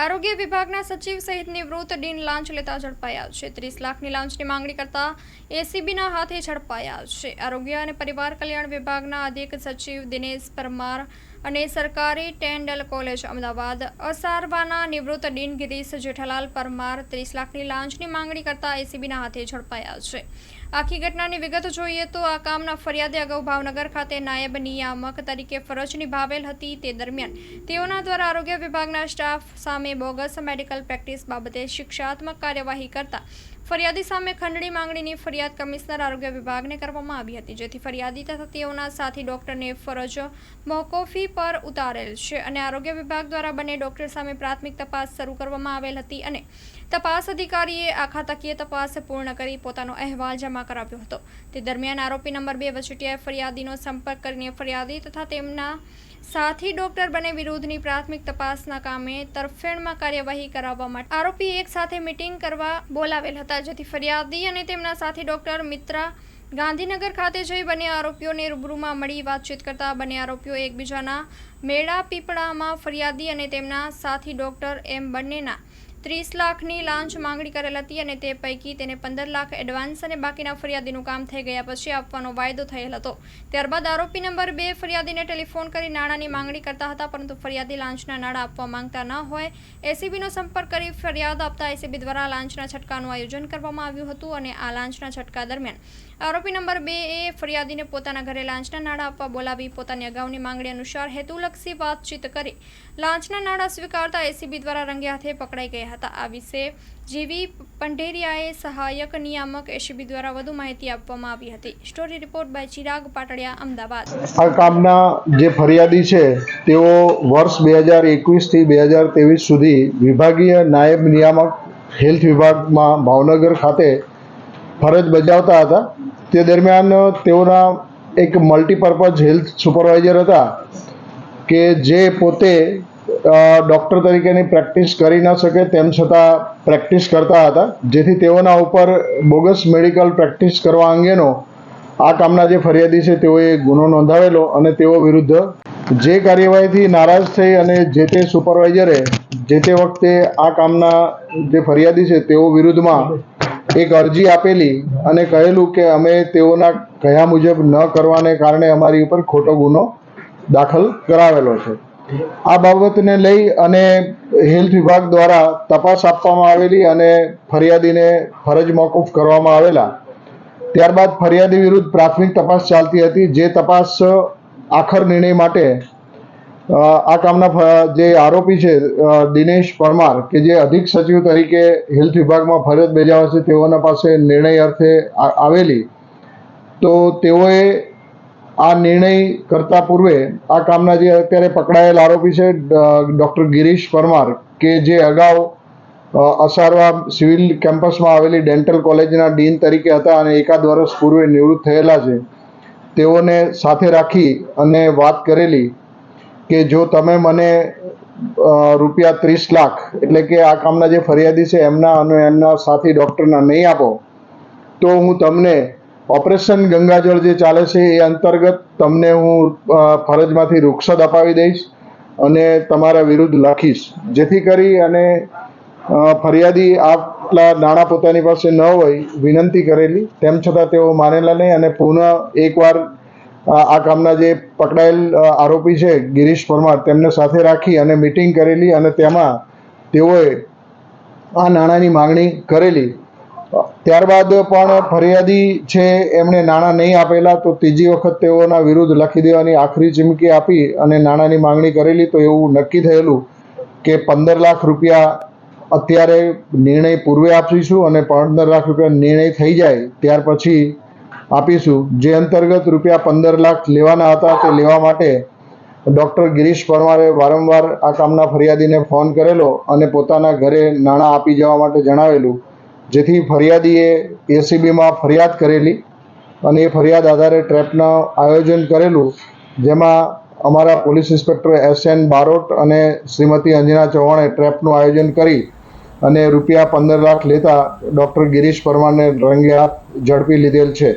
આરોગ્ય વિભાગના સચિવ સહિત નિવૃત્ત ડીન લાંચ લેતા ઝડપાયા છે. ત્રીસ લાખની લાંચની માંગણી કરતા એસીબીના હાથે ઝડપાયા છે. આરોગ્ય અને પરિવાર કલ્યાણ વિભાગના અધિક સચિવ દિનેશ પરમાર અને સરકારી ટેન્ડલ કોલેજ અમદાવાદ અસારવાના નિવૃત્ત ડીન ગિરીશ જેઠાલાલ પરમાર ત્રીસ લાખની લાંચની માંગણી કરતા એસીબીના હાથે ઝડપાયા છે. આખી ઘટનાની વિગત જોઈએ તો આ કામના ફરિયાદે અગાઉ ભાવનગર ખાતે નાયબ નિયામક તરીકે ફરજ નિભાવેલ હતી. તે દરમિયાન તેઓના દ્વારા આરોગ્ય વિભાગના સ્ટાફ સામે બોગસ મેડિકલ પ્રેક્ટિસ બાબતે શિક્ષાત્મક કાર્યવાહી કરતા ફરિયાદી સામે ખંડણી માંગણીની ફરિયાદ કમિશનર આરોગ્ય વિભાગને કરવામાં આવી હતી, જેથી ફરિયાદી તથા તેઓના સાથી ડોક્ટરને ફરજ મોકોફી પર ઉતારેલ છે. અને આરોગ્ય વિભાગ દ્વારા બંને ડોક્ટર સામે પ્રાથમિક તપાસ શરૂ કરવામાં આવેલ હતી અને તપાસ અધિકારીએ આખા તકીય તપાસ પૂર્ણ કરી પોતાનો અહેવાલ જમા કરાવ્યો હતો. તે દરમિયાન આરોપી નંબર બે વચેટિયાએ ફરિયાદીનો સંપર્ક કરીને ફરિયાદી તથા તેમના સાથી ડોક્ટર બંને વિરુદ્ધની પ્રાથમિક તપાસના કામે તરફેણમાં કાર્યવાહી કરાવવા માટે આરોપી એક સાથે મીટિંગ કરવા બોલાવેલ હતા, જેથી ફરિયાદી અને તેમના સાથી ડોક્ટર મિત્રા ગાંધીનગર ખાતે જઈ બંને આરોપીઓને રૂબરૂમાં મળી વાતચીત કરતા બંને આરોપીઓ એકબીજાના મેળા પીપળામાં ફરિયાદી અને તેમના સાથી ડોક્ટર એમ બંનેના ત્રીસ લાખની લાંચ માંગણી કરેલ હતી અને તે પૈકી તેને પંદર લાખ એડવાન્સ અને બાકીના ફરિયાદીનું કામ થઈ ગયા પછી આપવાનો વાયદો થયેલ હતો. ત્યારબાદ આરોપી નંબર બે ફરિયાદીને ટેલિફોન કરી નાણાંની માંગણી કરતા હતા, પરંતુ ફરિયાદી લાંચના નાણાં આપવા માંગતા ન હોય. એસીબીનો સંપર્ક કરી ફરિયાદ આપતા એસીબી દ્વારા લાંચના છટકાનું આયોજન કરવામાં આવ્યું હતું અને આ લાંચના છટકા દરમિયાન આરોપી નંબર બે એ ફરિયાદીને પોતાના ઘરે લાંચના નાણાં આપવા બોલાવી પોતાની અગાઉની માંગણી અનુસાર હેતુલક્ષી વાતચીત કરી લાંચના નાણાં સ્વીકારતા એસીબી દ્વારા રંગે હાથે પકડાઈ ગયા હતા. આ વિશે જીવી પંઢેરિયાએ સહાયક નિયામક એસીબી દ્વારા વધુ માહિતી આપવામાં આવી હતી. Story report by Chirag Patadiya, Ahmedabad. આ કામના જે ફરિયાદી છે, તેઓ વર્ષ બે હજાર એકવીસથી બે હજાર ત્રેવીસ સુધી વિભાગીય નાયબ નિયામક હેલ્થ વિભાગમાં ભાવનગર ખાતે ફરજ બજાવતા હતા. તે દરમિયાન તેઓના એક મલ્ટીપર્પઝ હેલ્થ સુપરવાઇઝર હતા કે જે પોતે ડૉક્ટર તરીકેની પ્રેક્ટિસ કરી ન શકે તેમ છતાં પ્રેક્ટિસ કરતા હતા. જેથી તેઓના ઉપર બોગસ મેડિકલ પ્રેક્ટિસ કરવા અંગેનો આ કામના જે ફરિયાદી છે તેઓએ ગુનો નોંધાવેલો અને તેઓ વિરુદ્ધ જે કાર્યવાહીથી નારાજ થઈ અને જે તે સુપરવાઇઝરે જે તે વખતે આ કામના જે ફરિયાદી છે તેઓ વિરુદ્ધમાં એક અરજી આપેલી અને કહેલું કે અમે તેઓના કહ્યા મુજબ ન કરવાને કારણે અમારી ઉપર ખોટો ગુનો દાખલ કરાવેલો છે. આ બાબતને લઈ અને હેલ્થ વિભાગ દ્વારા તપાસ આપવામાં આવેલી અને ફરિયાદીને ફરજ મોકૂફ કરવામાં આવેલા. ત્યારબાદ ફરિયાદી વિરુદ્ધ પ્રાથમિક તપાસ ચાલતી હતી, જે તપાસ આખર નિર્ણય માટે આ કામના જે આરોપી છે દિનેશ પરમાર, કે જે અધિક સચિવ તરીકે હેલ્થ વિભાગમાં ફરજ બજાવે છે તેઓના પાસે નિર્ણય અર્થે આવેલી. તો તેઓએ આ નિર્ણય કરતા પૂર્વે આ કામના જે અત્યારે પકડાયેલ આરોપી છે ડૉક્ટર ગિરીશ પરમાર, કે જે અગાઉ અસારવા સિવિલ કેમ્પસમાં આવેલી ડેન્ટલ કોલેજના ડીન તરીકે હતા અને એકાદ વર્ષ પૂર્વે નિવૃત્ત થયેલા છે. તેઓને સાથે રાખી અને વાત કરેલી કે જો તમે મને રૂપિયા ત્રીસ લાખ, એટલે કે આ કામના જે ફરિયાદી છે, એમના અને એમના સાથી ડૉક્ટરના નહીં આપો, તો હું તમને ઓપરેશન ગંગાજળ જે ચાલે છે એ અંતર્ગત તમને હું ફરજમાંથી રૂખસદ અપાવી દઈશ અને તમારા વિરુદ્ધ લખીશ. જેથી કરી અને ફરિયાદી આટલા નાણાં પોતાની પાસે ન હોય, વિનંતી કરેલી. તેમ છતાં તેઓ માનેલા નહીં અને પુનઃ એકવાર આ કામના જે પકડાયેલ આરોપી છે, ગિરીશ પરમાર, તેમને સાથે રાખી અને મિટિંગ કરેલી અને તેમાં તેઓએ આ નાણાંની માગણી કરેલી. ત્યારબાદ પણ ફરિયાદી છે, એમણે નાણાં નહીં આપેલા, તો ત્રીજી વખત તેઓના વિરુદ્ધ લખી દેવાની આખરી ચીમકી આપી અને નાણાંની માંગણી કરેલી, તો એવું નક્કી થયેલું કે પંદર લાખ રૂપિયા અત્યારે નિર્ણય પૂર્વે આપીશું અને પંદર લાખ રૂપિયા નિર્ણય થઈ જાય, ત્યાર પછી આપીશું. જે અંતર્ગત રૂપિયા પંદર લાખ લેવાના હતા, તે લેવા માટે ડૉક્ટર ગિરીશ પરમારે વારંવાર આ કામના ફરિયાદીને ફોન કરેલો અને પોતાના ઘરે નાણાં આપી જવા માટે જણાવેલું. જેથી ફરિયાદીએ એસીબીમાં ફરિયાદ કરેલી અને એ ફરિયાદ આધારે ટ્રેપનું આયોજન કરેલું, જેમાં અમારા police inspector S N Barot અને શ્રીમતી અંજના ચૌહાણે ટ્રેપનું આયોજન કરી અને રૂપિયા પંદર લાખ લેતા ડૉક્ટર ગિરીશ પરમારને રંગે હાથ ઝડપી લીધેલ છે.